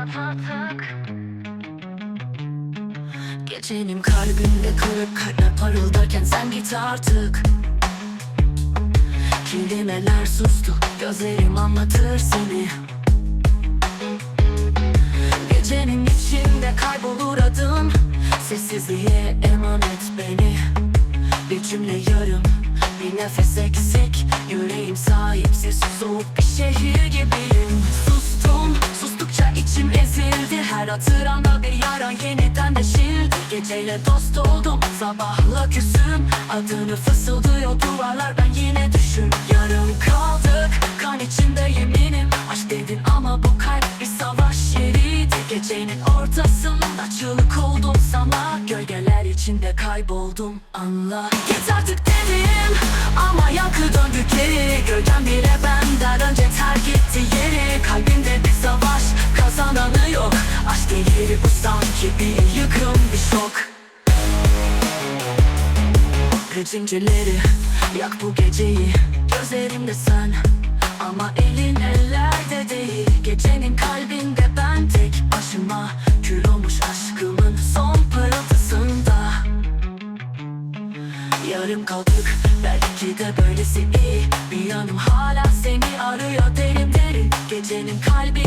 yat artık Gecenin kalbimde kırık kalpler parıldarken sen git artık. Kelimeler sustu Gözlerim anlatır seni. Gecenin içinde kaybolur adım Sessizliğe emanet beni. Bir cümle yarım Bir nefes eksik. Yüreğim sahipsiz Soğuk bir şehir gibiyim. Sustum Her hatıramda bir yara yeniden deşildi Geceyle dost oldum Sabahla küsüm. Adını fısıldıyor duvarlar Ben yine düşün Yarım kaldık Kan içinde yeminim. Aşk dedin ama bu kalp bir savaş yeriydi. Gecenin ortasında çığlık oldum sana. Gölgeler içinde kayboldum anla. Git artık dedim ama yankı döndü geri. Gölgem bile benden Ve zincirleri yak bu geceyi. Gözlerimde sen ama elin ellerde değil. Gecenin kalbinde ben tek başıma Kül olmuş aşkımın son pırıltısında Yarım kaldık belki de böylesi iyi. Bir yanım hala seni arıyor derin derin. Gecenin kalbinde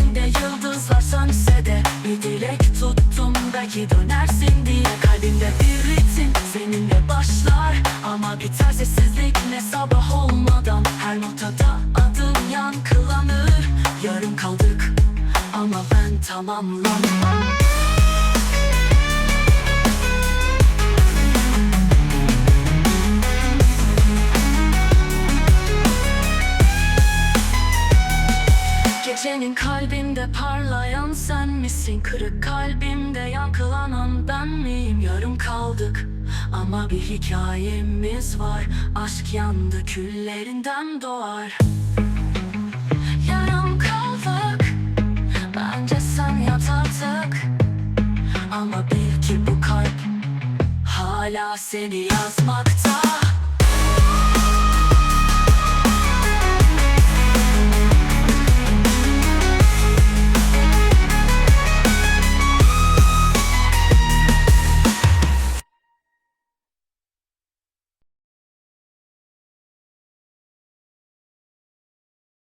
belki dönersin diye Kalbimde bir ritim. Seninle başlar Ama biter sessizlik. Ne sabah olmadan Her notada adım yankılanır. Yarım kaldık ama ben tamamlanmam Gecenin kalbimde parlayan sen misin? Kırık kalbimde yankılanan ben miyim? Yarım kaldık ama bir hikayemiz var Aşk yandı küllerinden doğar Yarım kaldık Bence sen yat artık Ama bil ki bu kalp Hala seni yazmakta